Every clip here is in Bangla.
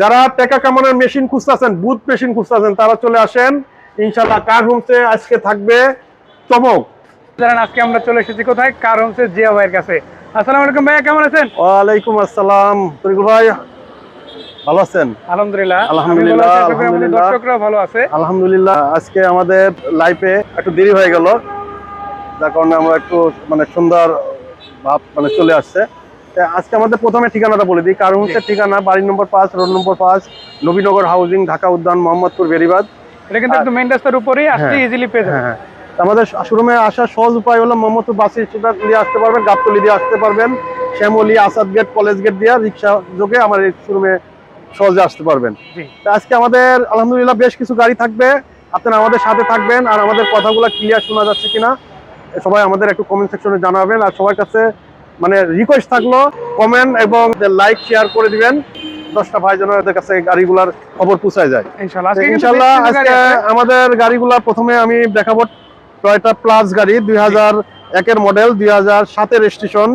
যারা টেকা কামানোর মেশিন খুঁজতেছেন বুথ মেশিন খুঁজতেছেন তারা চলে আসেন। ইনশাল্লাহ কার হোমসে আজকে থাকবে চমক। জানেন আজকে আমরা চলে এসেছি কোথায়? কার হোমসে? জিয়া ভাইয়ের কাছে। আসসালামু আলাইকুম ভাইয়া কেমন আছেন? ওয়ালাইকুম আসসালাম। তরিকুল ভাই ভালো আছেন? আলহামদুলিল্লাহ। আলহামদুলিল্লাহ। দর্শকরা ভালো আছে। আলহামদুলিল্লাহ আজকে আমাদের লাইফে একটু দেরি হয়ে গেল। যার কারণে আমরা একটু মানে সুন্দর ভাব মানে চলে আসছে। আজকে আমাদের প্রথমে ঠিকানাটা বলে দিই। কারণ হচ্ছে ঠিকানা বাড়ি নম্বর পাঁচ রোড নম্বর পাঁচ নবীনগর হাউজিং ঢাকা উদ্যান মোহাম্মদপুর বেরিবাদ এটা কিন্তু একদম মেইন রাস্তার উপরেই আসলে হ্যাঁ। ইজিলি পেয়ে যাবেন। হ্যাঁ হ্যাঁ। আমাদের শোরুমে আসার সহজ উপায় হলো মোহাম্মদপুর বাস স্ট্যান্ড দিয়ে আসতে পারবেন গাবতলি দিয়ে আসতে পারবেন Shyamoli Asad gate college gate দিয়ে রিক্সা যোগে আমার এই শোরুমে সহজে আসতে পারবেন। তা আজকে আমাদের আলহামদুলিল্লাহ বেশ কিছু গাড়ি থাকবে আপনারা আমাদের সাথে থাকবেন আর আমাদের কথাগুলো ক্লিয়ার শোনা যাচ্ছে কিনা সবাই আমাদের একটু কমেন্ট সেকশনে জানাবেন আর সবার কাছে মানে রিকোয়েস্ট থাকল কমেন্ট এবং লাইক শেয়ার করে দিবেন। দশটা ভাই যেন এদের কাছে গাড়িগুলার খবর পৌঁছায় যায়। ইনশাল্লাহ। গাড়ি আজকে আমাদের গাড়িগুলা প্রথমে আমি দেখাবো টয়টা প্লাস গাড়ি দুই হাজার একের মডেল দুই হাজার সাতের স্টেশন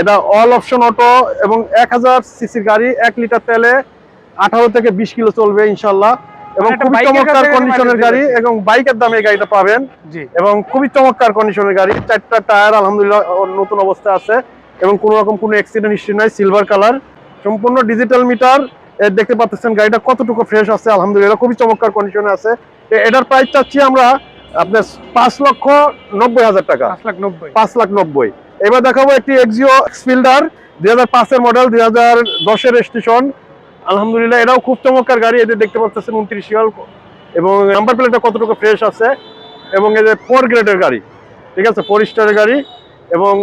এটা অল অপশন অটো এবং এক হাজার সিসির গাড়ি এক লিটার তেলে আঠারো থেকে বিশ কিলো চলবে ইনশাল্লাহ। এবং মানে খুবই চমৎকার কন্ডিশনের গাড়ি দিবে। এবং বাইকের দামে এই গাড়িটা পাবেন। এবং খুবই চমৎকার কন্ডিশনের গাড়ি চারটা টায়ার আলহামদুলিল্লাহ নতুন অবস্থায় আছে। এবং কোনো রকম কোনো অ্যাক্সিডেন্ট হিস্ট্রি নাই সিলভার কালার সম্পূর্ণ ডিজিটাল মিটার দেখতে পাচ্ছেন গাড়িটা কতটুকু ফ্রেশ আছে আলহামদুলিল্লাহ খুবই চমৎকার কন্ডিশনে আছে। এটার প্রাইস চাচ্ছি আমরা আপনার পাঁচ লক্ষ নব্বই হাজার টাকা। পাঁচ লাখ নব্বই। এবার দেখাবো একটি এক্সিও ফিল্ডার দুই হাজার পাঁচের মডেল দুই হাজার দশের স্টেশন আলহামদুলিল্লাহ এটাও খুব চমৎকার গাড়ি এদের দেখতে পাচ্ছেন উনত্রিশ এবং নাম্বার প্লেটটা কতটুকু ফ্রেশ আছে এবং এদের ফোর গ্রেডের গাড়ি। ঠিক আছে ফোর স্টারের গাড়ি। এবং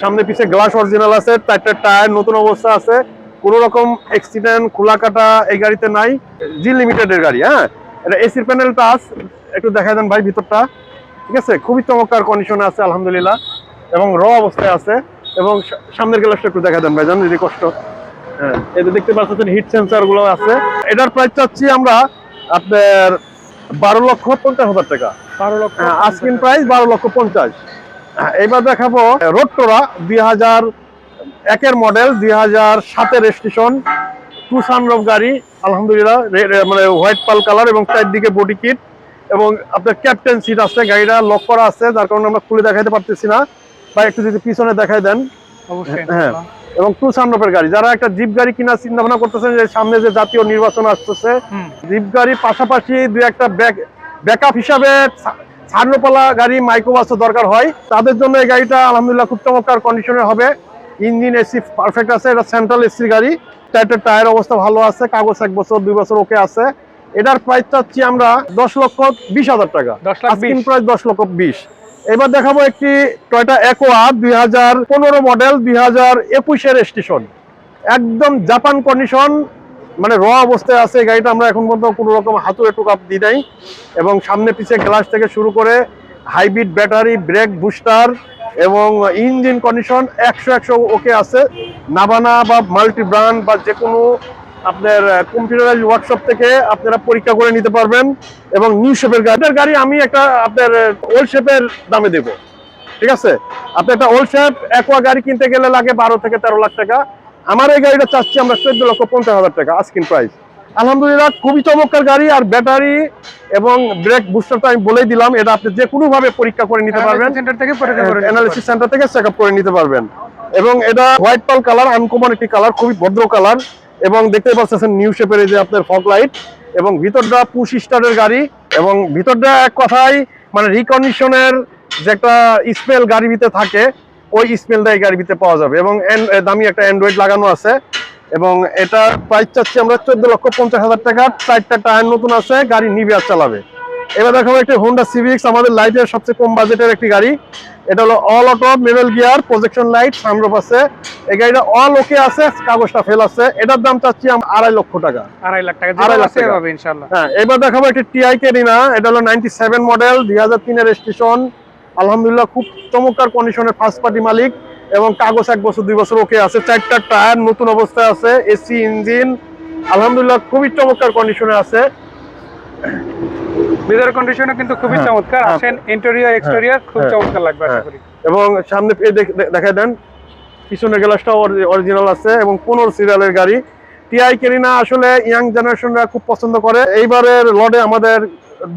সামনে পিছে গ্লাস অরিজিনাল আছে চারটা টায়ার নতুন অবস্থা আছে। কোনো রকম অ্যাক্সিডেন্ট খোলা কাটা এই গাড়িতে নাই। জি লিমিটেডের গাড়ি হ্যাঁ? এটা এসির প্যানেল টাচ একটু দেখা দেন ভাই ভিতরটা। ঠিক আছে? খুবই চমৎকার কন্ডিশনে আছে আলহামদুলিল্লাহ। এবং র অবস্থায় আছে। এবং সামনের গ্লাসটা একটু দেখা দেন ভাই জানেন যদি কষ্ট। হ্যাঁ যে দেখতে পাচ্ছেন হিট সেন্সারগুলো আছে। এটার প্রাইস চাচ্ছি আমরা আপনার বারো লক্ষ পঞ্চাশ হাজার টাকা। বারো লক্ষ আস্কিন প্রাইস বারো লক্ষ পঞ্চাশ। হ্যাঁ, এবার দেখাবো রোডটোরা দুই হাজার একের মডেল দুই হাজার সাতের স্টেশন টু সানরফ গাড়ি আলহামদুলিল্লাহ মানে হোয়াইট পাল কালার এবং চারদিকে বডি কিট এবং আপনার ক্যাপ্টেন সিট আছে গাড়িটা লক করা আছে যার কারণে আমরা খুলে দেখাইতে পারতেছি না। বা একটু যদি পিছনে দেখাই দেন। হ্যাঁ এবং টু সানরফের গাড়ি যারা একটা জিপ গাড়ি কেনার চিন্তা ভাবনা করতেছেন যে সামনে যে জাতীয় নির্বাচন আসতেছে জিপ গাড়ি পাশাপাশি দুই একটা ব্যাক ব্যাকআপ হিসাবে ছাড়নোপালা গাড়ি মাইক্রোবাসও দরকার হয়। তাদের জন্য এই গাড়িটা আলহামদুলিল্লাহ খুব চমৎকার কন্ডিশনে হবে। ইঞ্জিন এসি পারফেক্ট আছে এটা সেন্ট্রাল এসি গাড়ি। চারটে টায়ার অবস্থা ভালো আছে কাগজ এক বছর দুই বছর ওকে আছে। এটার প্রাইস চাচ্ছি আমরা দশ লক্ষ বিশ হাজার টাকা। প্রাইস দশ লক্ষ বিশ। এবার দেখাবো একটি টয়টা একোয়া দুই হাজার পনেরো মডেল দুই হাজার একুশের স্টেশন একদম জাপান কন্ডিশন মানে র অবস্থায় আছে এই গাড়িটা, আমরা এখন পর্যন্ত কোনো রকম হাতুড়ে টুকাপ দিই নাই। এবং সামনে পিছে গ্লাস থেকে শুরু করে হাইব্রিড ব্যাটারি ব্রেক বুস্টার এবং ইঞ্জিন কন্ডিশন একশো একশো ওকে আছে। নাবানা বা মাল্টি ব্র্যান্ড বা যে কোনো আপনার কম্পিউটারাইজ ওয়ার্কশপ থেকে আপনারা পরীক্ষা করে নিতে পারবেন এবং নিউ শেপের গাড়ি। গাড়ি আমি একটা আপনার ওল্ড শেপের দামে দেব। ঠিক আছে? আপনি একটা ওল্ড শেপ একোয়া গাড়ি কিনতে গেলে লাগে বারো থেকে তেরো লাখ টাকা। আমার এই গাড়িটা চাচ্ছি আমরা চোদ্দ লক্ষ পঞ্চাশ হাজার টাকা আস্কিন প্রাইস আলহামদুলিল্লাহ খুবই চমৎকার গাড়ি আর ব্যাটারি এবং ব্রেক বুস্টারটা আমি বলেই দিলাম এটা আপনি যে কোনো ভাবে পরীক্ষা করে নিতে পারবেন। সেন্টার থেকে অ্যানালিসিস সেন্টার থেকে চেক আপ করে নিতে পারবেন। এবং এটা হোয়াইট পাল কালার আনকমন একটি কালার খুবই ভদ্র কালার এবং দেখতে পাচ্ছেন নিউ শেপের এই যে আপনার ফগ লাইট এবং ভিতরটা পুশ স্টারের গাড়ি এবং ভিতরটা এক কথায় মানে রিকন্ডিশনের যে একটা স্মেল গাড়ির ভিতরে থাকে ওই স্মেলটা এই গাড়ির ভিতরে পাওয়া যাবে। এবং দামি একটা অ্যান্ড্রয়েড লাগানো আছে। এবং এটা প্রাইস চাচ্ছি আমরা চোদ্দ লক্ষ পঞ্চাশ হাজার টাকা। চারটা টায়ার নতুন আছে গাড়ি নিবে আর চালাবে। এবার দেখো একটি হোন্ডা সিভিক্স আমাদের লাইটের সবচেয়ে কম বাজেটের একটি গাড়ি। এটা হলো all auto manual gear projection light sunroof আছে। এই গাড়িটা অল ওকে আছে কাগজটা ফেল আছে। এটার দাম চাচ্ছি আমরা আড়াই লক্ষ টাকা। আড়াই লাখ টাকা আড়াই লাখ টাকা। হ্যাঁ এবার দেখাবো একটি টিআই কেরিনা এটা হলো নাইনটি সেভেন মডেল দুই হাজার তিনের স্টেশন আলহামদুলিল্লাহ খুব চমৎকার কন্ডিশনের ফার্স্ট পার্টি মালিক এবং কাগজ এক বছর দুই বছর ওকে আছে। চারটা টায়ার নতুন অবস্থায় আছে এসি ইঞ্জিন আলহামদুলিল্লাহ খুবই চমৎকার কন্ডিশনে আছে। ভিতরের কন্ডিশনও কিন্তু খুবই হ্যাঁ, চমৎকার। হ্যাঁ। আসেন ইন্টেরিয়র এক্সটেরিয়র খুব হ্যাঁ, চমৎকার লাগবে আশা। করি। এবং সামনে দেখ- দেন পিছনের গ্লাসটা অরিজিনাল আছে এবং পনেরো সিরিয়ালের গাড়ি। টিআই কেরিনা আসলে ইয়াং জেনারেশনরা খুব পছন্দ করে। এইবারের লডে আমাদের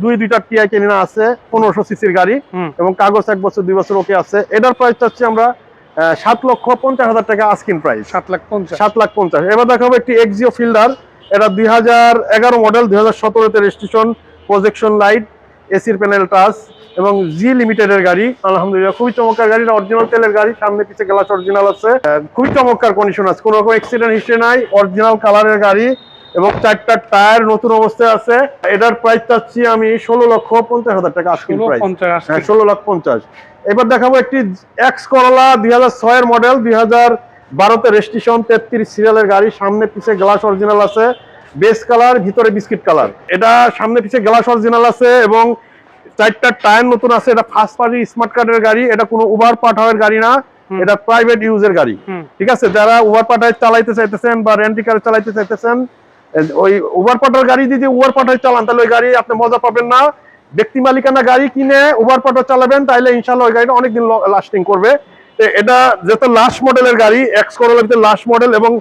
দুই দুইটা টিআই কেরিনা আছে পনেরোশো সিসির গাড়ি এবং কাগজ এক বছর দুই বছর ওকে আছে। এটার প্রাইস চাচ্ছি আমরা সাত লক্ষ পঞ্চাশ হাজার টাকা আস্কিন প্রাইস সাত লাখ পঞ্চাশ। সাত লাখ পঞ্চাশ। এবার দেখাবো একটি এক্সিও ফিল্ডার এটা দুই হাজার এগারো মডেল দুই হাজার সতেরোতে রেজিস্ট্রেশন প্রজেকশন লাইট এসির প্যানেল টাচ এবং জি লিমিটেডের গাড়ি। আলহামদুলিল্লাহ খুবই চমৎকার গাড়ি। অরিজিনাল তেলের গাড়ি। সামনে পিছে গ্লাস অরিজিনাল আছে। খুবই চমৎকার কন্ডিশন আছে। কোনো রকম অ্যাক্সিডেন্ট হিস্ট্রি নাই। অরিজিনাল কালারের গাড়ি। এবং চারটা টায়ার নতুন অবস্থায় আছে। এটার প্রাইস চাচ্ছি আমি ষোলো লক্ষ পঞ্চাশ হাজার টাকা আজকের ষোলো প্রাইস হ্যাঁ ষোলো লাখ পঞ্চাশ। এবার দেখাবো একটি এক্স করলা দুই হাজার ছয়ের মডেল দুই হাজার বারোতে রেজিস্ট্রেশন তেত্রিশ সিরিয়ালের গাড়ি সামনে পিছে গ্লাস অরিজিনাল আছে বেস কালার ভিতরে বিস্কিট কালার এটা সামনে পিছে গ্লাস অরিজিনাল আছে এবং চারটা টায়ার নতুন আছে এটা ফার্স্ট পার্টি স্মার্ট কার্ডের গাড়ি এটা কোনো উবার পাঠাওয়ের গাড়ি না এটা প্রাইভেট ইউজের গাড়ি। ঠিক আছে? যারা উবার পাঠায় চালাইতে চাইতেছেন বা রেন্টি কার চালাইতে চাইতেছেন ওই উবার পাঠার গাড়ি যদি পাঠায় চালান, তাহলে ওই গাড়ি আপনি মজা পাবেন না। ব্যক্তি মালিকানা গাড়ি কিনে পাঠা চালাবেন তাহলে ইনশাল্লাহ ওই গাড়িটা অনেকদিন লাস্টিং করবে। এটা যেহেতু লাস্ট মডেলের গাড়ি এক্স করোলার লাস্ট মডেল এবং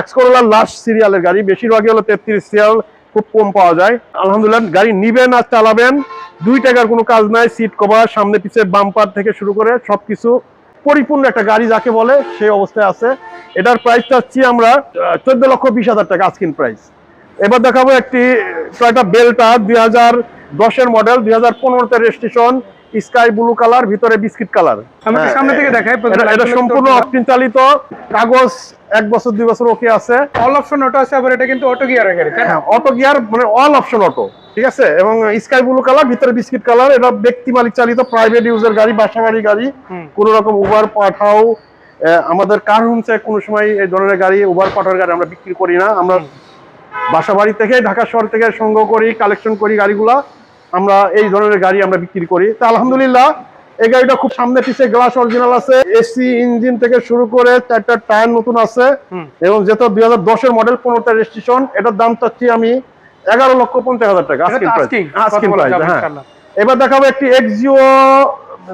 এক্স করোলার লাস্ট সিরিয়ালের গাড়ি, বেশিরভাগই হলো তেত্রিশ সিরিয়াল খুব কম পাওয়া যায়। আলহামদুলিল্লাহ, গাড়ি নিবেন আর চালাবেন, দুই টাকার কোনো কাজ নাই সিট কভার সামনে পিছে বাম্পার থেকে শুরু করে সবকিছু। পরিপূর্ণ একটা গাড়ি যাকে বলে, সেই অবস্থায় আছে। এটার প্রাইস চাচ্ছি আমরা চোদ্দ লক্ষ বিশ হাজার টাকা আজকিন প্রাইস এবার দেখাবো একটি টয়টা বেলটা দুই হাজার দশের মডেল দুই হাজার পনেরোতে রেজিস্ট্রেশন স্কাই ব্লু কালার ভিতরে বিস্কিট কালার সামনে থেকে দেখাই এটা সম্পূর্ণ অপটিন চালিত কাগজ এক বছর দুই বছর ওকে আছে। অল অপশন অটো আছে আবার এটা কিন্তু অটো গিয়ারের গাড়ি হ্যাঁ অটো গিয়ার মানে অল অপশন অটো ঠিক আছে? এবং স্কাই ব্লু কালার ভিতরে বিস্কিট কালার এটা ব্যক্তি মালিক চালিত প্রাইভেট ইউজের গাড়ি বাসা গাড়ি গাড়ি। কোন রকম উবার পাঠাও। আমাদের কার হোমসে কোনো সময় এই ধরনের গাড়ি উবার পাঠার গাড়ি আমরা বিক্রি করি না। আমরা বাসা বাড়ি থেকে ঢাকা শহর থেকে সংগ্রহ করি কালেকশন করি গাড়িগুলা। আমরা এই ধরনের গাড়ি আমরা বিক্রি করি। তা আলহামদুলিল্লাহ এই গাড়িটা খুব সামনে পিছে গ্লাস অরিজিনাল আছে এসি ইঞ্জিন থেকে শুরু করে চারটা টায়ার নতুন আছে এবং যেহেতু দুই হাজার দশের মডেল পনেরোটা রেজিস্ট্রেশন এটার দাম চাচ্ছি আমি এগারো লক্ষ পঞ্চাশ হাজার টাকা যাবে হ্যাঁ। এবার দেখাবো একটি এক্সিও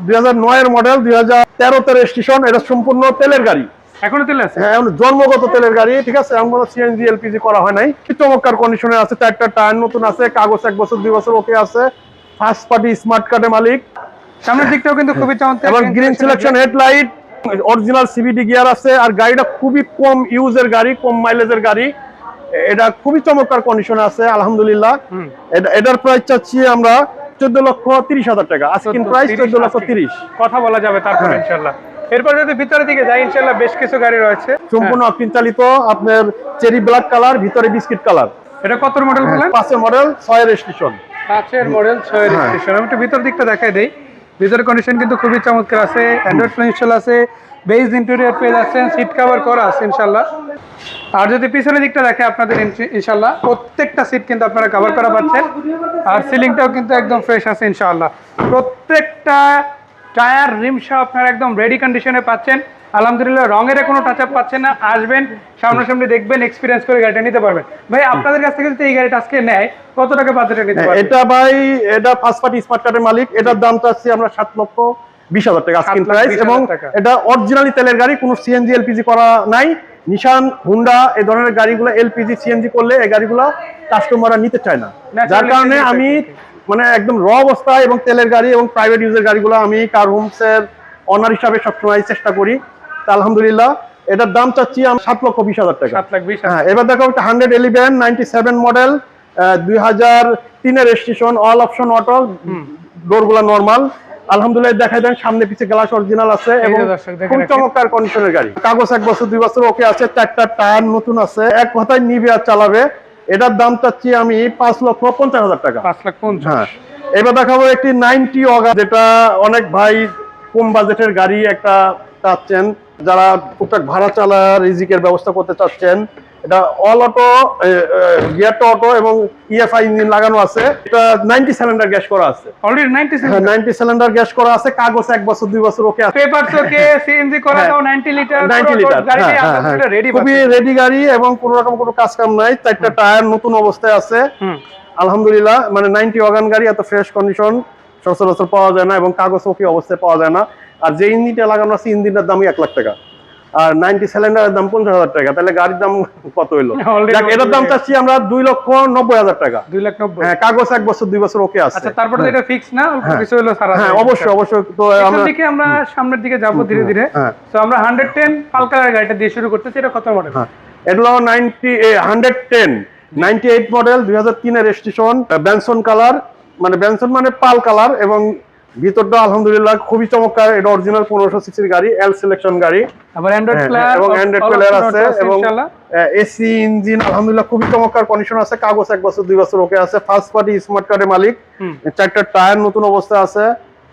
দুই হাজার নয়ের মডেল দুই হাজার তেরোতে রেজিস্ট্রেশন এটা সম্পূর্ণ তেলের গাড়ি। এখনও তেল আছে? হ্যাঁ জন্মগত তেলের গাড়ি ঠিক আছে? এখন সিএনজি এলপিজি করা হয় নাই। চমৎকার কন্ডিশনে আছে চারটা টায়ার নতুন আছে কাগজ এক বছর দুই বছর ওকে আছে। ফার্স্ট পার্টি স্মার্ট কার্ডের মালিক। সামনের দিকটাও কিন্তু খুবই চমৎকার। এবং green selection headlight original CBD gear আছে আর গাড়িটা খুবই কম ইউজের গাড়ি কম মাইলেজের গাড়ি। এটা খুবই চমৎকার কন্ডিশনে আছে আলহামদুলিল্লাহ। এটার প্রাইস চাচ্ছি আমরা চোদ্দ লক্ষ তিরিশ হাজার টাকা। আজকিন প্রাইস চোদ্দ লক্ষ তিরিশ। কথা বলা যাবে তারপর হ্যাঁ। ইনশাল্লাহ এরপর যদি ভিতরের দিকে যাই ইনশাল্লাহ বেশ কিছু গাড়ি রয়েছে। সম্পূর্ণ অকটিন আপনার চেরি ব্ল্যাক কালার ভিতরে বিস্কিট কালার। এটা কত মডেল বলেন? পাঁচের মডেল পাঁচের মডেল হ্যাঁ। আমি একটু ভিতর দিকটা দেখাই দেই। ভিতরের কন্ডিশন কিন্তু খুবই চমৎকার আছে। অ্যান্ড্রয়েড ফোন ইনস্টল আছে। বেজ ইন্টেরিয়র পেয়ে যাচ্ছেন। সিট কভার করা আছে ইনশাল্লাহ আর যদি পিছনের দিকটা দেখে আপনাদের ইনশাল্লাহ প্রত্যেকটা সিট কিন্তু আপনারা কভার করা পাচ্ছেন। আর সিলিংটাও কিন্তু একদম ফ্রেশ আছে ইনশাআল্লাহ। প্রত্যেকটা টায়ার রিমসা আপনারা একদম রেডি কন্ডিশনে পাচ্ছেন। আলহামদুলিল্লাহ রঙের কোনো টাচ আপ পাচ্ছেন না। আসবেন সামনাসামনি দেখবেন এক্সপিরিয়েন্স করে গাড়িটা নিতে পারবেন। ভাই আপনাদের কাছ থেকে যদি এই গাড়িটা আজকে নেয় কত টাকা বাজেটে নিতে পারবেন এটা ভাই এটা ফার্স্ট পার্টি স্মার্ট কার্ডের মালিক। এটার দাম চাচ্ছি আমরা সাত লক্ষ বিশ হাজার টাকা লাখ প্রাইস এবং এটা অরিজিনালি তেলের গাড়ি কোনো সিএনজি এলপিজি করা নাই। নিশান হুন্ডা এই ধরনের গাড়িগুলো এলপিজি সিএনজি করলে এই গাড়িগুলো কাস্টমাররা নিতে চায় না। যার কারণে আমি। মানে একদম র অবস্থায় এবং তেলের গাড়ি এবং প্রাইভেট ইউজের গাড়িগুলো আমি কার হোমসের অনার হিসাবে সবসময় চেষ্টা করি। তা আলহামদুলিল্লাহ এটার দাম চাচ্ছি আমি সাত লক্ষ বিশ হাজার টাকা। সাত লাখ বিশ হ্যাঁ এবার দেখো একটা hundred eleven ninety seven model দুই হাজার তিনের রেজিস্ট্রেশন অল অপশন অটো ডোরগুলো নর্মাল আলহামদুলিল্লাহ দেখা যায় সামনে পিছে গ্লাস অরিজিনাল আছে এবং খুব চমৎকার কন্ডিশনের গাড়ি। কাগজ এক বছর দুই বছর ওকে আছে চারটা টায়ার নতুন আছে। এক কথায় নিবে আর চালাবে। এটার দাম চাচ্ছি আমি পাঁচ লক্ষ পঞ্চাশ হাজার টাকা। পাঁচ লাখ পঞ্চাশ। হ্যাঁ। এবার দেখাবো একটি নাইনটি অগা যেটা অনেক ভাই কম বাজেটের গাড়ি একটা চাচ্ছেন যারা টুকটাক ভাড়া চালা রিজিকের ব্যবস্থা করতে চাচ্ছেন এটা অল অটো গিয়ারটা অটো এবং ইএফআই ইঞ্জিন লাগানো আছে। এটা নাইনটি সিলিন্ডার গ্যাস করা আছে। Already ninety ninety cylinder gas করা আছে কাগজ এক বছর দুই বছর ওকে আছে। পেপার চোকে সিএনজি করা হ্যাঁ। দাও 90 লিটার 90 লিটার গাড়িটি হ্যাঁ, হ্যাঁ, রেডি। খুবই রেডি গাড়ি এবং কোনো রকম কোনো কাজ কাম নাই চারটা টায়ার নতুন অবস্থায় আছে। আলহামদুলিল্লাহ মানে নাইনটি ওয়াগান গাড়ি এত ফ্রেশ কন্ডিশন সচরাচর পাওয়া যায় না এবং কাগজ অবস্থায় পাওয়া যায় না। আর যে ইঞ্জিনটা লাগানো আছে ইঞ্জিনটার দামই এক লাখ টাকা। আর নাইনটি সিলিন্ডারের দাম পঞ্চাশ হাজার টাকা তাহলে গাড়ির দাম কত হইল? এটার দাম চাচ্ছি আমরা দুই লক্ষ নব্বই হাজার টাকা। দুই লাখ নব্বই। হ্যাঁ কাগজ এক বছর দুই বছর ওকে আছে। আচ্ছা তারপরে এটা ফিক্স না? কিছু হলো সারা হ্যাঁ অবশ্যই অবশ্যই। তো আমরা থেকে আমরা সামনের দিকে যাব ধীরে ধীরে। হ্যাঁ। তো আমরা হান্ড্রেড টেন গাড়িটা দিয়ে শুরু করতেছি এটা কত মডেল হ্যাঁ। এটা হলো ninety hundred ten ninety eight model দুই হাজার তিনের রেজিস্ট্রেশন ব্যানসন কালার মানে ব্যানসন মানে পাল কালার এবং ভিতরটা আলহামদুলিল্লাহ খুবই চমৎকার। এটা অরিজিনাল পনেরোশো সিসির গাড়ি এল সিলেকশন গাড়ি। আবার অ্যান্ড্রয়েড হ্যাঁ, এবং অ্যান্ড্রয়েড প্লেয়ার আছে এবং এসি ইঞ্জিন আলহামদুলিল্লাহ খুবই চমৎকার কন্ডিশন আছে। কাগজ এক বছর দুই বছর ওকে আছে। ফার্স্ট পার্টি স্মার্ট কার্ডের মালিক। চারটা টায়ার নতুন অবস্থায় আছে।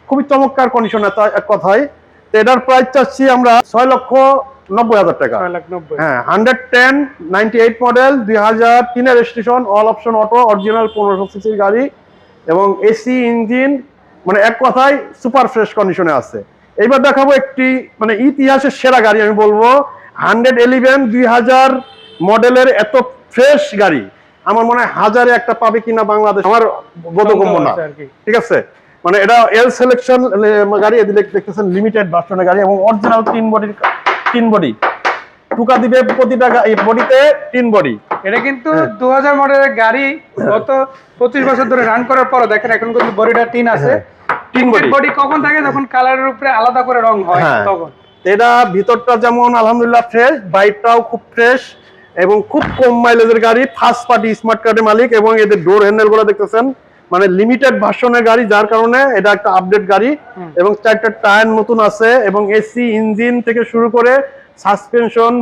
খুবই চমৎকার কন্ডিশন এক কথায়। তো এটার প্রাইস চাচ্ছি আমরা ছয় লক্ষ নব্বই হাজার টাকা। হ্যাঁ hundred ten ninety eight model দুই হাজার তিনের registration all option auto original পনেরোশো সিসির গাড়ি এবং এসি ইঞ্জিন মানে এক কথায় সুপার ফ্রেশ কন্ডিশনে আছে। এইবার দেখাবো একটি মানে ইতিহাসের সেরা গাড়ি আমি বলব হান্ড্রেড এলিভেন দুই হাজার মডেলের এত ফ্রেশ গাড়ি। আমার মনে হয় হাজারে একটা পাবে কিনা বাংলাদেশ আমার বোধগম্য না। ঠিক আছে? মানে এটা এল সিলেকশন গাড়ি এদিকে দেখতেছেন লিমিটেড ভার্সনের গাড়ি এবং অরিজিনাল তিন বডির তিন বডি টুকা দিবে প্রতিটা বডিতে তিন বডি এটা কিন্তু হ্যাঁ। দু হাজার মডেলের গাড়ি গত পঁচিশ বছর ধরে রান করার পর দেখেন এখন কিন্তু বডিটা টিন আছে। বডি কখন থাকে? যখন কালারের উপরে আলাদা করে রং হয় হ্যাঁ। তখন। এটা ভিতরটা যেমন আলহামদুলিল্লাহ ফ্রেশ বাইকটাও খুব ফ্রেশ এবং খুব কম মাইলেজের গাড়ি ফার্স্ট পার্টি স্মার্ট কার্ডের মালিক এবং এদের ডোর হ্যান্ডেলগুলো দেখতেছেন। মানে লিমিটেড ভার্সনের গাড়ি যার কারণে এটা একটা আপডেট গাড়ি এবং চারটা টায়ার নতুন আছে এবং এসি ইঞ্জিন থেকে শুরু করে সাসপেনশন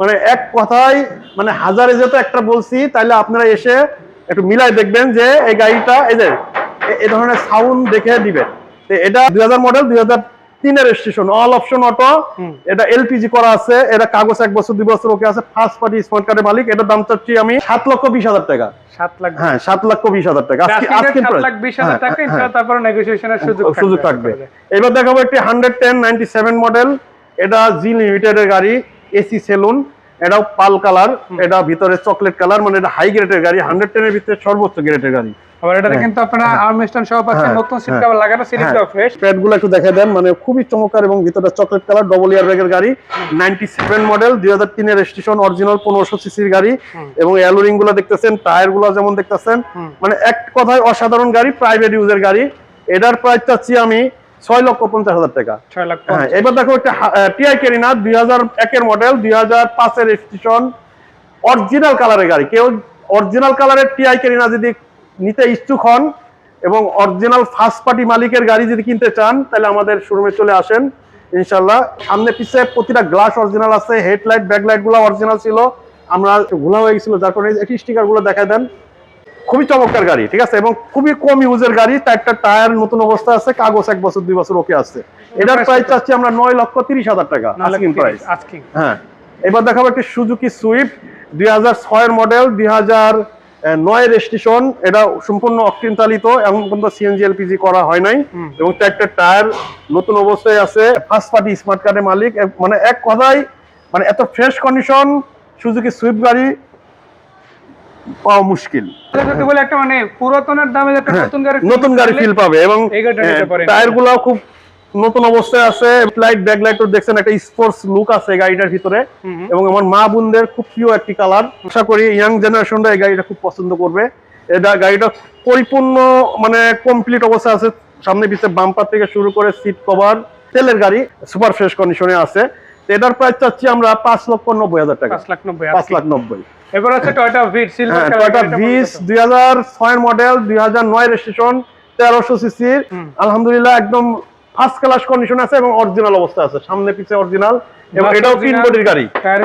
মানে এক কথায় মানে হাজারে যেহেতু একটা বলছি তাহলে আপনারা এসে একটু মিলাই দেখবেন যে এই গাড়িটা এই যে এ- ধরনের সাউন্ড দেখে দিবেন এটা দুই হাজার মডেল দুই হাজার তিনের স্টেশন অল অপশন অটো এটা এলপিজি করা আছে এটা কাগজ এক বছর দুই বছর ওকে আছে ফার্স্ট পার্টি স্মার্ট কার্ডের মালিক এটার দাম চাচ্ছি আমি সাত লক্ষ বিশ হাজার টাকা। সাত লাখ হ্যাঁ সাত লক্ষ বিশ হাজার টাকা। আজকে Asking rate আজকে সাত লাখ বিশ হাজার টাকা ইনশাআল্লাহ তারপরে নেগোসিয়েশনের সুযোগ সুযোগ থাকবে। থাকবে এবার দেখাবো একটি hundred ten ninety seven model এটা জি লিমিটেড এর গাড়ি এসি সেলুন এটাও পাল কালার। এটা ভিতরে চকলেট কালার মানে এটা হাই গ্রেডের গাড়ি হান্ড্রেড টেনের ভিতরে সর্বোচ্চ গ্রেডের গাড়ি। আবার এটাতে কিন্তু আপনারা আর্মস্টন সহ পাচ্ছেন হ্যাঁ, নতুন সিট হ্যাঁ, কভার লাগানো ফ্রেশ একটু দেখে দেন মানে খুবই চমৎকার এবং ভিতরে চকলেট কালার ডবল ইয়ার ব্যাগের গাড়ি নাইনটি সেভেন মডেল দুই হাজার তিনের স্টেশন অরিজিনাল পনেরোশো সিসির গাড়ি এবং অ্যালোরিংগুলো দেখতেছেন টায়ারগুলো যেমন দেখতেছেন মানে এক কথায় অসাধারণ গাড়ি প্রাইভেট ইউজের গাড়ি। এটার প্রাইস চাচ্ছি আমি ছয় লক্ষ পঞ্চাশ হাজার টাকা। হ্যাঁ এবার দেখো একটা টিআই কেরিনা দুই হাজার একের মডেল দুই হাজার পাঁচের স্টেশন অরিজিনাল কালারের গাড়ি। কেউ অরিজিনাল কালারের টিআই কেরিনা যদি নিতে ইচ্ছুক হন এবং অরিজিনাল ফার্স্ট পার্টি মালিকের গাড়ি যদি কিনতে চান তাহলে আমাদের শোরুমে চলে আসেন। ইনশাল্লাহ সামনে পিছে প্রতিটা গ্লাস অরিজিনাল আছে হেডলাইট ব্যাকলাইটগুলো অরিজিনাল ছিল। আমরা ঘোলা হয়ে গেছিল যার কারণে একটি স্টিকারগুলো দেখায় দেন। খুবই চমৎকার গাড়ি ঠিক আছে? এবং খুবই কম ইউজের গাড়ি চারটা টায়ার নতুন অবস্থা আছে কাগজ এক বছর দুই বছর ওকে আছে। এটার প্রাইস চাচ্ছি আমরা নয় লক্ষ তিরিশ হাজার টাকা আস্কিং প্রাইস হ্যাঁ এবার দেখাবো একটি সুজুকি সুইফট দুই হাজার ছয়ের মডেল দুই হাজার নয় রেজিস্ট্রেশন এটা সম্পূর্ণ অকটিন চালিত এমন পর্যন্ত সিএনজি এলপিজি করা হয় নাই। এবং চারটা টায়ার নতুন অবস্থায় আছে। ফার্স্ট পার্টি স্মার্ট কার্ডের মালিক। মানে এক কথায় মানে এত ফ্রেশ কন্ডিশন সুজুকি সুইফট গাড়ি পাওয়া মুশকিল। যদি বলে একটা মানে পুরাতনের দামে একটা নতুন গাড়ি হ্যাঁ, নতুন গাড়ি ফিল পাবে এবং পারেন। টায়ারগুলো খুব নতুন অবস্থায় আছে লাইট ব্যাক লাইট দেখছেন একটা স্পোর্টস লুক আছে গাড়িটার ভিতরে। এবং আমার মা বোনদের খুব প্রিয় একটি কালার আশা করি ইয়াং জেনারেশনরা এই গাড়িটা খুব পছন্দ করবে। এটা গাড়িটা পরিপূর্ণ মানে কমপ্লিট অবস্থা আছে। সামনে পিছনে বাম্পার থেকে শুরু করে সিট কভার তেলের গাড়ি সুপার ফ্রেশ কন্ডিশনে আছে। এটার প্রাইস চাচ্ছি আমরা পাঁচ লক্ষ নব্বই হাজার টাকা। পাঁচ লাখ নব্বই পাঁচ লাখ নব্বই। এবার হচ্ছে Toyota Vitz silver Toyota Vitz দুই হাজার ছয়ের মডেল দুই হাজার নয় রেজিস্ট্রেশন তেরোশো সিসির হুম। আলহামদুলিল্লাহ একদম ফার্স্ট ক্লাস কন্ডিশন আছে এবং অরিজিনাল অবস্থা আছে। সামনে পিছে অরিজিনাল এবং এটাও তিন বডির গাড়ি। হ্যাঁ,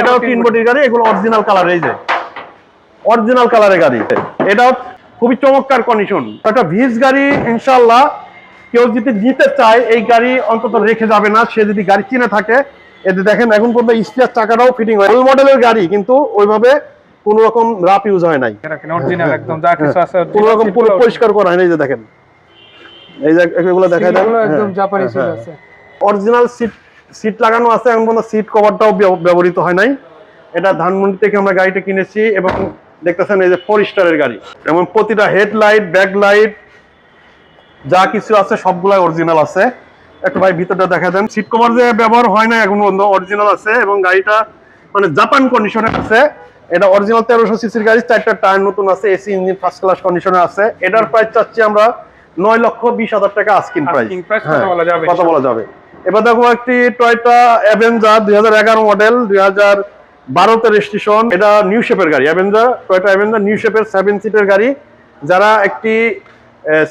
এটাও তিন বডির গাড়ি এগুলো অরিজিনাল কালার এই যে। অরিজিনাল কালারের গাড়ি। এটাও খুবই চমৎকার কন্ডিশন একটা ভিস গাড়ি ইনশাল্লাহ কেউ যদি নিতে চায় এই গাড়ি অন্তত রেখে যাবে না। সে যদি গাড়ি কিনে থাকে এতে দেখেন এখন পর্যন্ত স্টিয়ার চাকাটাও ফিটিং হয় ওই মডেলের গাড়ি কিন্তু ওইভাবে কোন রকম রাপ ইউজ হয় নাই। রাখেন অরিজিনাল একদম যা কিছু আছে। কোন রকম পুরো পরিষ্কার করা হয় না এই যে দেখেন। এই যে এগুলো দেখা দেন এগুলো একদম হ্যাঁ, জাপানি হ্যাঁ, হ্যাঁ। আছে। অরিজিনাল সিট সিট লাগানো আছে এখন পর্যন্ত সিট কভারটাও ব্যবহৃত হয় নাই। এটা ধানমন্ডি থেকে আমরা গাড়িটা কিনেছি এবং দেখতেছেন এই যে ফোর স্টারের গাড়ি। এবং প্রতিটা হেডলাইট যা কিছু আছে সবগুলাই অরিজিনাল আছে। একটু ভাই ভিতরটা দেখা দেন। সিট কভার যে ব্যবহার হয় না এখন অরিজিনাল আছে এবং গাড়িটা মানে জাপান কন্ডিশনে আছে। এটা অরিজিনাল তেরোশো সিসির গাড়ি চারটা টায়ার নতুন আছে এসি ইঞ্জিন ফার্স্ট ক্লাস কন্ডিশনে আছে। এটার প্রাইস চাচ্ছি আমরা নয় লক্ষ বিশ হাজার টাকা আস্কিন প্রাইস কথা বলা যাবে। এবার দেখো একটি টয়টা অ্যাভেঞ্জার দুই হাজার এগারো মডেল দুই হাজার বারোতে রেজিস্ট্রেশন এটা নিউ শেপের গাড়ি অ্যাভেঞ্জার টয়টা অ্যাভেঞ্জার নিউ শেপের সেভেন সিটের গাড়ি। যারা একটি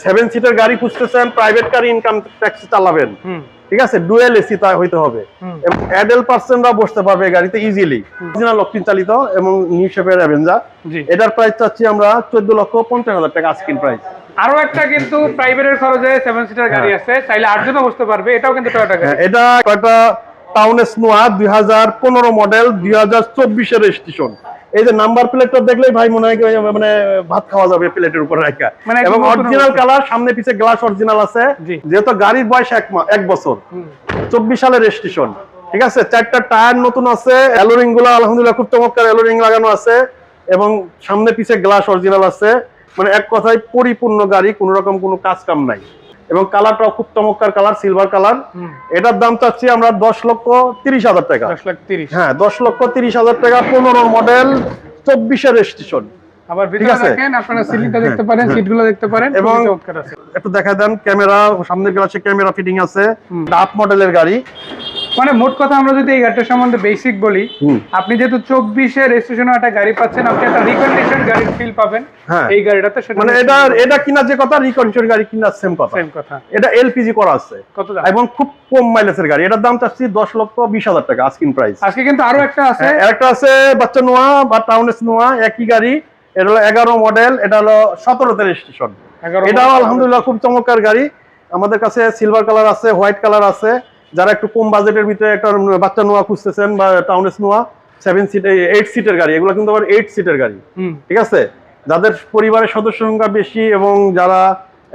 সেভেন সিটের গাড়ি খুঁজতেছেন প্রাইভেট কার ইনকাম ট্যাক্সি চালাবেন। ঠিক আছে? ডুয়েল এসি তা হইতে হবে। এবং অ্যাডেল পার্সনরা বসতে পারবে গাড়িতে ইজিলি অরিজিনাল লক্ষিন চালিত এবং নিউ শেপের অ্যাভেঞ্জার এটার প্রাইস চাচ্ছি আমরা চোদ্দ লক্ষ পঞ্চাশ হাজার টাকা আস্কিন প্রাইস আরও একটা কিন্তু প্রাইভেটের খরচে সেভেন সিটার গাড়ি আছে চাইলে আটজনও বসতে পারবে এটাও কিন্তু টয়োটা গাড়ি। হ্যাঁ, এটা কয়টা? টাউনেস নোয়া দুই হাজার পনেরো মডেল দুই হাজার চব্বিশের রেজিস্ট্রেশন এই যে নাম্বার প্লেটটা দেখলেই ভাই মনে হয় মানে ভাত খাওয়া যাবে প্লেটের উপর রাখা মানে এবং অরিজিনাল কালার সামনে পিছে গ্লাস অরিজিনাল আছে। যেহেতু গাড়ির বয়স এক এক বছর। চব্বিশ সালের রেজিস্ট্রেশন ঠিক আছে? চারটা টায়ার নতুন আছে অ্যালোরিংগুলো আলহামদুলিল্লাহ খুব চমৎকার অ্যালোরিং লাগানো আছে এবং সামনে পিছে গ্লাস অরিজিনাল আছে। মানে এক কথায় পরিপূর্ণ গাড়ি কোনো রকম কোনো কাজ কাম নাই। এবং কালারটাও খুব চমৎকার কালার সিলভার কালার। এটার দাম চাচ্ছি আমরা দশ লক্ষ তিরিশ হাজার টাকা। দশ লাখ তিরিশ। হ্যাঁ দশ লক্ষ তিরিশ হাজার টাকা পনেরো মডেল চব্বিশের রেজিস্ট্রেশন আবার। আপনারা সিলিংটা দেখতে পারেন সিটগুলো দেখতে পারেন এবং- একটু দেখা দেন ক্যামেরা সামনের গ্লাসে ক্যামেরা ফিটিং আছে। ডাপ মডেলের গাড়ি। মানে মোট কথা আমরা যদি এই গাড়িটার সম্বন্ধে বেসিক বলি আপনি যেহেতু চব্বিশে রেজিস্ট্রেশন একটা গাড়ি পাচ্ছেন আপনি একটা রিকন্ডিশন গাড়ির ফিল পাবেন। হ্যাঁ। এই গাড়িটাতে সেটা মানে এটা এটা কিনা যে কথা রিকন্ডিশন গাড়ি কিনা সেম কথা। সেম কথা। এটা এলপিজি করা আছে। কত দাম? এবং খুব কম মাইলেজের গাড়ি। এটার দাম চাচ্ছি দশ লক্ষ বিশ হাজার টাকা আস্কিন প্রাইস আজকে কিন্তু আরও একটা আছে। একটা আছে বাচ্চা নোয়া বা টাউনেস নোয়া একই গাড়ি। এটা হলো এগারো মডেল এটা হলো সতেরোতে রেজিস্ট্রেশন 11 এটাও। আলহামদুলিল্লাহ খুব চমৎকার গাড়ি। আমাদের কাছে সিলভার কালার আছে হোয়াইট কালার আছে। যারা একটু কম বাজেটের ভিতরে একটা বাচ্চা নোয়া খুঁজতেছেন বা Townace Noah seven seat eight সিটের গাড়ি এগুলো কিন্তু আবার এইট সিটের গাড়ি। ঠিক আছে? যাদের পরিবারের সদস্য সংখ্যা বেশি এবং যারা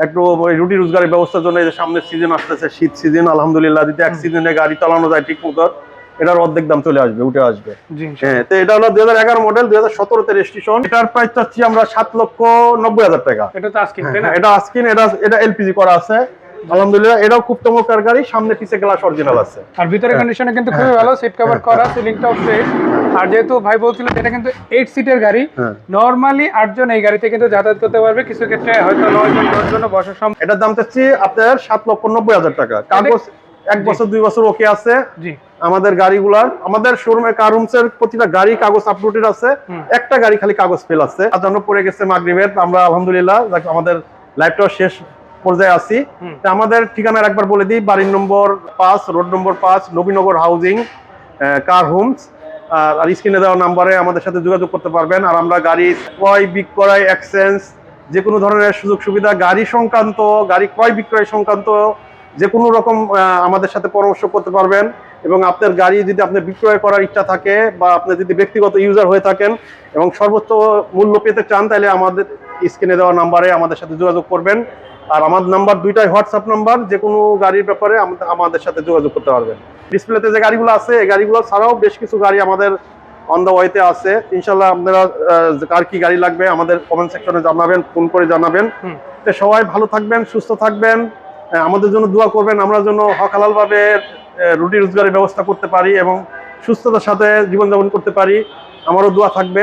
একটু রুটি রোজগারের ব্যবস্থার জন্য যে সামনের সিজন আসতেছে শীত সিজন আলহামদুলিল্লাহ যদি এক সিজনে গাড়ি চালানো যায় ঠিক মতো এটার অর্ধেক দাম চলে আসবে উঠে আসবে। হ্যাঁ তো এটা হলো দুই হাজার এগারো মডেল দুই হাজার সতেরোতে রেজিস্ট্রেশন এটার প্রাইস চাচ্ছি আমরা সাত লক্ষ নব্বই হাজার টাকা। এটা তো না? হ্যাঁ, এটা আস্কিন এটা এটা এলপিজি করা আছে। আলহামদুলিল্লাহ এটাও খুব চমৎকার গাড়ি সামনে পিছে গ্লাস অরিজিনাল আছে। আর ভিতরে কন্ডিশনে কিন্তু খুবই ভালো সিট কভার করা সিলিংটাও ফ্রেশ আর যেহেতু ভাই বলছিলেন এটা কিন্তু এইট সিটের গাড়ি হ্যাঁ। নর্মালি আটজন এই গাড়িতে কিন্তু যাতায়াত করতে পারবে কিছু ক্ষেত্রে হয়তো নয় জন দশ জন বসার সম্ভব। এটার দাম চাচ্ছি আপনার সাত লক্ষ নব্বই হাজার টাকা। কাগজ এক বছর দুই বছর ওকে আছে। জি। আমাদের গাড়িগুলার আমাদের শোরুমে কারুমস এর প্রতিটা গাড়ি কাগজ আপলোডেড আছে। একটা গাড়ি খালি কাগজ ফেল আছে। পড়ে গেছে মাগরিবের। আমরা আলহামদুলিল্লাহ আমাদের লাইফটাও শেষ পর্যায়ে আছি। আমাদের ঠিকানা একবার বলে দিই বাড়ির নম্বর পাঁচ রোড নম্বর পাঁচ নবীনগর হাউজিং কার হোমস। আর আর স্ক্রিনে দেওয়া নাম্বারে আমাদের সাথে যোগাযোগ করতে পারবেন। আর আমরা গাড়ি ক্রয় বিক্রয় এক্সচেঞ্জ যে কোনো ধরনের সুযোগ সুবিধা গাড়ি সংক্রান্ত গাড়ি ক্রয় বিক্রয় সংক্রান্ত যে কোনো রকম আমাদের সাথে পরামর্শ করতে পারবেন। এবং আপনার গাড়ি যদি আপনি বিক্রয় করার ইচ্ছা থাকে বা আপনি যদি ব্যক্তিগত ইউজার হয়ে থাকেন এবং সর্বোচ্চ মূল্য পেতে চান তাহলে আমাদের স্ক্রিনে দেওয়া নাম্বারে আমাদের সাথে যোগাযোগ করবেন। আর আমার নাম্বার দুইটাই হোয়াটসঅ্যাপ নাম্বার যে কোনো গাড়ির ব্যাপারে আমাদের সাথে যোগাযোগ করতে পারবেন। ডিসপ্লেতে যে গাড়িগুলো আছে এই গাড়িগুলো ছাড়াও বেশ কিছু গাড়ি আমাদের অন দ্য ওয়েতে আছে। ইনশাল্লাহ আপনারা কার কি গাড়ি লাগবে আমাদের কমেন্ট সেকশনে জানাবেন ফোন করে জানাবেন। তো সবাই ভালো থাকবেন সুস্থ থাকবেন। আমাদের জন্য দোয়া করবেন আমরা যেন হকালাল ভাবে রুটি রোজগারের ব্যবস্থা করতে পারি এবং সুস্থতার সাথে জীবনযাপন করতে পারি। আমারও দোয়া থাকবে।